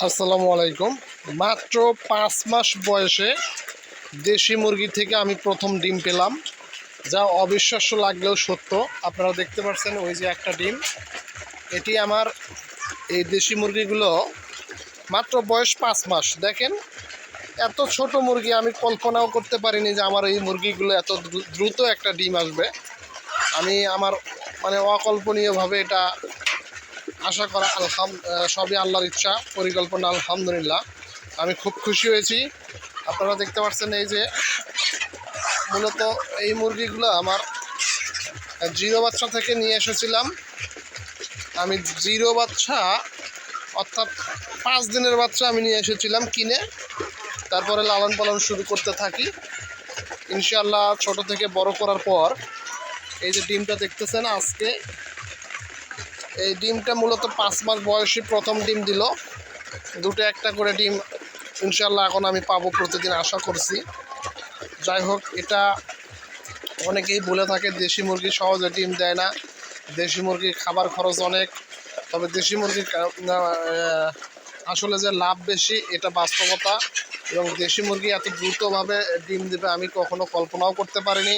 আসসালামু আলাইকুম। মাত্র পাঁচ মাস বয়সে দেশি মুরগি থেকে আমি প্রথম ডিম পেলাম, যা অবিশ্বাস্য লাগলেও সত্য। আপনারা দেখতে পাচ্ছেন ওই যে একটা ডিম। এটি আমার এই দেশি মুরগিগুলো মাত্র বয়স পাঁচ মাস। দেখেন, এত ছোট মুরগি আমি কল্পনাও করতে পারিনি যে আমার এই মুরগিগুলো এত দ্রু- দ্রুত একটা ডিম আসবে। আমি আমার মানে অকল্পনীয়ভাবে এটা আশা করা আলহাম সবই আল্লাহর ইচ্ছা, পরিকল্পনা, আলহামদুলিল্লাহ। আমি খুব খুশি হয়েছি। আপনারা দেখতে পাচ্ছেন এই যে, মূলত এই মুরগিগুলো আমার জিরো বাচ্চা থেকে নিয়ে এসেছিলাম। আমি জিরো বাচ্চা, অর্থাৎ পাঁচ দিনের বাচ্চা আমি নিয়ে এসেছিলাম কিনে। তারপরে লালন পালন শুরু করতে থাকি। ইনশাল্লাহ ছোট থেকে বড় করার পর এই যে ডিমটা দেখতেছেন, আজকে এই ডিমটা মূলত পাঁচ মাস বয়সী প্রথম ডিম দিল। দুটো একটা করে ডিম ইনশাল্লাহ এখন আমি পাবো প্রতিদিন আশা করছি। যাই হোক, এটা অনেকেই বলে থাকে দেশি মুরগি সহজে ডিম দেয় না। দেশি মুরগির খাবার খরচ অনেক, তবে দেশি মুরগির আসলে যে লাভ বেশি এটা বাস্তবতা এবং দেশি মুরগি এত দ্রুতভাবে ডিম দেবে আমি কখনো কল্পনাও করতে পারিনি,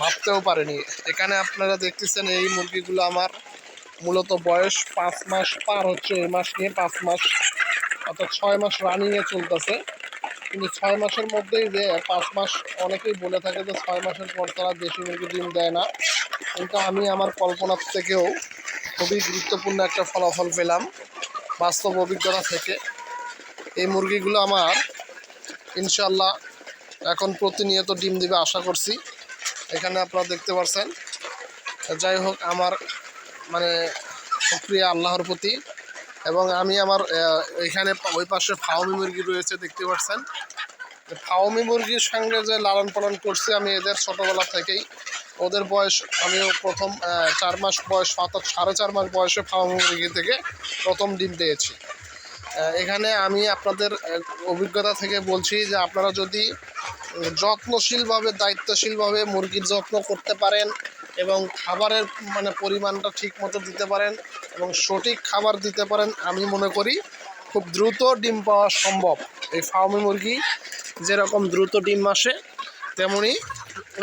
ভাবতেও পারিনি। এখানে আপনারা দেখতেছেন এই মুরগিগুলো আমার মূলত বয়স পাঁচ মাস পার হচ্ছে এই মাস নিয়ে, পাঁচ মাস অর্থাৎ ছয় মাস রানিংয়ে চলতেছে। কিন্তু ছয় মাসের মধ্যেই যে পাঁচ মাস অনেকেই বলে থাকে যে ছয় মাসের পর তারা দেশি মুরগি ডিম দেয় না। কিন্তু আমি আমার কল্পনার থেকেও খুবই গুরুত্বপূর্ণ একটা ফলাফল পেলাম বাস্তব অভিজ্ঞতা থেকে। এই মুরগিগুলো আমার ইনশাল্লাহ এখন প্রতিনিয়ত ডিম দিবে আশা করছি। এখানে আপনারা দেখতে পাচ্ছেন যাই হোক, আমার মানে শুক্রিয়া আল্লাহর প্রতি। এবং আমি আমার এখানে ওই পাশে ফাউমি মুরগি রয়েছে, দেখতে পাচ্ছেন। ফাউমি মুরগির সঙ্গে যে লালন পালন করছি আমি এদের ছোটোবেলা থেকেই। ওদের বয়স, আমিও প্রথম চার মাস বয়স অর্থাৎ সাড়ে চার মাস বয়সে ফাউমি মুরগি থেকে প্রথম ডিম পেয়েছি। এখানে আমি আপনাদের অভিজ্ঞতা থেকে বলছি যে আপনারা যদি যত্নশীলভাবে, দায়িত্বশীলভাবে মুরগির যত্ন করতে পারেন এবং খাবারের মানে পরিমাণটা ঠিক মতো দিতে পারেন এবং সঠিক খাবার দিতে পারেন আমি মনে করি খুব দ্রুত ডিম পাওয়া সম্ভব। এই ফার্মি মুরগি যেরকম দ্রুত ডিম আসে, তেমনি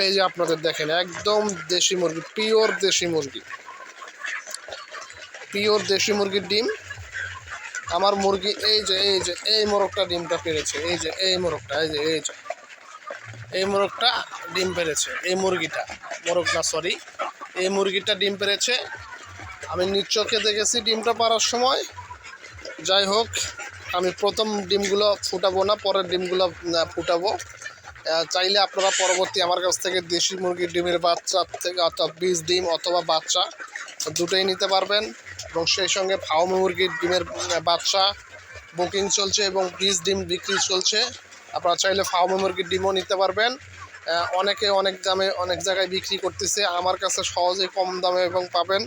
এই যে আপনাদের দেখেন, একদম দেশি মুরগি, পিওর দেশি মুরগি। পিওর দেশি মুরগির ডিম। আমার মুরগি এই যে এই যে, এই মোরগটা ডিমটা পেরেছে, এই যে, এই মোরগটা, এই যে এই যে, এই মোরগটা ডিম পেরেছে, এই মুরগিটা। মোরগ না সরি এই মুরগিটা ডিম পেরেছে। আমি নিজ চোখে দেখেছি ডিমটা পারার সময়। যাই হোক, আমি প্রথম ডিমগুলো ফুটাবো না, পরের ডিমগুলো ফুটাবো। চাইলে আপনারা পরবর্তী আমার কাছ থেকে দেশি মুরগির ডিমের বাচ্চা থেকে অর্থাৎ বীজ, ডিম অথবা বাচ্চা দুটোই নিতে পারবেন। এবং সেই সঙ্গে ফাউমি মুরগির ডিমের বাচ্চা বুকিং চলছে এবং বীজ, ডিম বিক্রি চলছে। আপনারা চাইলে ফার্মে মুরগির ডিমও নিতে পারবেন। অনেকে অনেক দামে অনেক জায়গায় বিক্রি করতেছে। আমার কাছে সহজেই কম দামে এবং পাবেন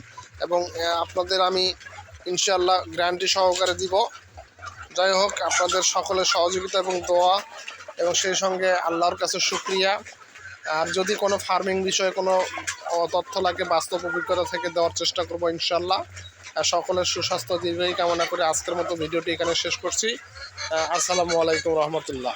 এবং আপনাদের আমি ইনশাল্লাহ গ্যারান্টি সহকারে দিব। যাই হোক, আপনাদের সকলের সহযোগিতা এবং দোয়া এবং সেই সঙ্গে আল্লাহর কাছে শুক্রিয়া। আর যদি কোনো ফার্মিং বিষয়ে কোনো তথ্য লাগে, বাস্তব অভিজ্ঞতা থেকে দেওয়ার চেষ্টা করব ইনশাল্লাহ সকলের সুস্বাস্থ্য দীর্ঘই কামনা করে আজকের মতো ভিডিওটি এখানে শেষ করছি। আসসালামু আলাইকুম রহমতুল্লাহ।